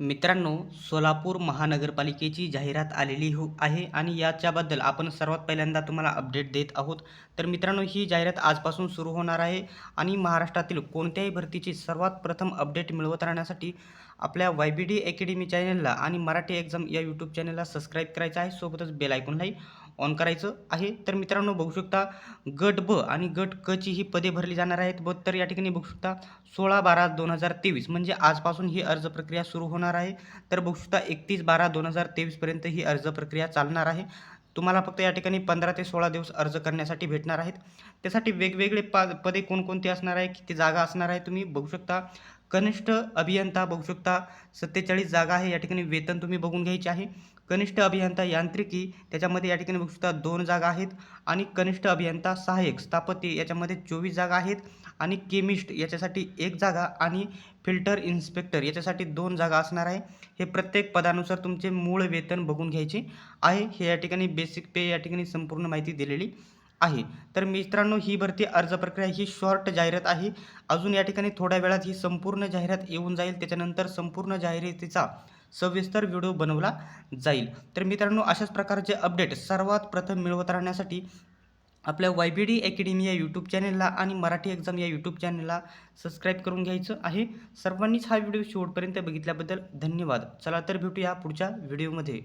मित्रांनो सोलापूर महानगरपालिकेची जाहिरात आलेली हो आहे आणि याच्याबद्दल आपण सर्वात पहिल्यांदा तुम्हाला अपडेट देत आहोत. तर मित्रांनो ही जाहिरात आजपासून सुरू होणार आहे आणि महाराष्ट्रातील कोणत्याही भरतीची सर्वात प्रथम अपडेट मिळवत राहण्यासाठी आपल्या वाय बी डी अकॅडमी चॅनलला आणि मराठी एक्झाम या यूट्यूब चॅनलला सबस्क्राईब करायचं आहे. सोबतच बेल आयकॉनलाही ऑन करायचं आहे. तर मित्रांनो बघू शकता गट ब आणि गट क ची ही पदे भरली जाणार आहेत. व तर या ठिकाणी बघू शकता सोळा बारा दोन हजार तेवीस म्हणजे आजपासून ही अर्ज प्रक्रिया सुरू होणार आहे. तर बघू शकता एकतीस बारा दोन हजार तेवीसपर्यंत ही अर्ज प्रक्रिया चालणार आहे. तुम्हाला फक्त या ठिकाणी पंधरा ते सोळा दिवस अर्ज करण्यासाठी भेटणार आहेत. त्यासाठी वेगवेगळे पा पदे कोणकोणते असणार आहे किती जागा असणार आहे तुम्ही बघू शकता. कनिष्ठ अभियंता बघू शकता. सत्तेचाळीस जागा आहे. या ठिकाणी वेतन तुम्ही बघून घ्यायचे आहे. कनिष्ठ अभियंता यांत्रिकी त्याच्यामध्ये या ठिकाणी बघू शकता दोन जागा आहेत. आणि कनिष्ठ अभियंता सहाय्यक स्थापत्य याच्यामध्ये चोवीस जागा आहेत. आणि केमिस्ट याच्यासाठी एक जागा आणि फिल्टर इन्स्पेक्टर याच्यासाठी दोन जागा असणार आहे. हे प्रत्येक पदानुसार तुमचे मूळ वेतन बघून घ्यायचे आहे. हे या ठिकाणी बेसिक पे या ठिकाणी संपूर्ण माहिती दिलेली. आहे. तर मित्रांनो ही भरती अर्ज प्रक्रिया ही शॉर्ट जाहिरात आहे. अजून या ठिकाणी थोड्या वेळात ही संपूर्ण जाहिरात येऊन जाईल. त्याच्यानंतर संपूर्ण जाहिरातीचा सविस्तर व्हिडिओ बनवला जाईल. तर मित्रांनो अशाच प्रकारचे अपडेट सर्वात प्रथम मिळवत राहण्यासाठी आपल्या वाय बी डी अकॅडमी या यूट्यूब चॅनलला आणि मराठी एक्झाम या यूट्यूब चॅनलला सबस्क्राईब करून घ्यायचं आहे. सर्वांनीच हा व्हिडिओ शेवटपर्यंत बघितल्याबद्दल धन्यवाद. चला तर भेटूया पुढच्या व्हिडिओमध्ये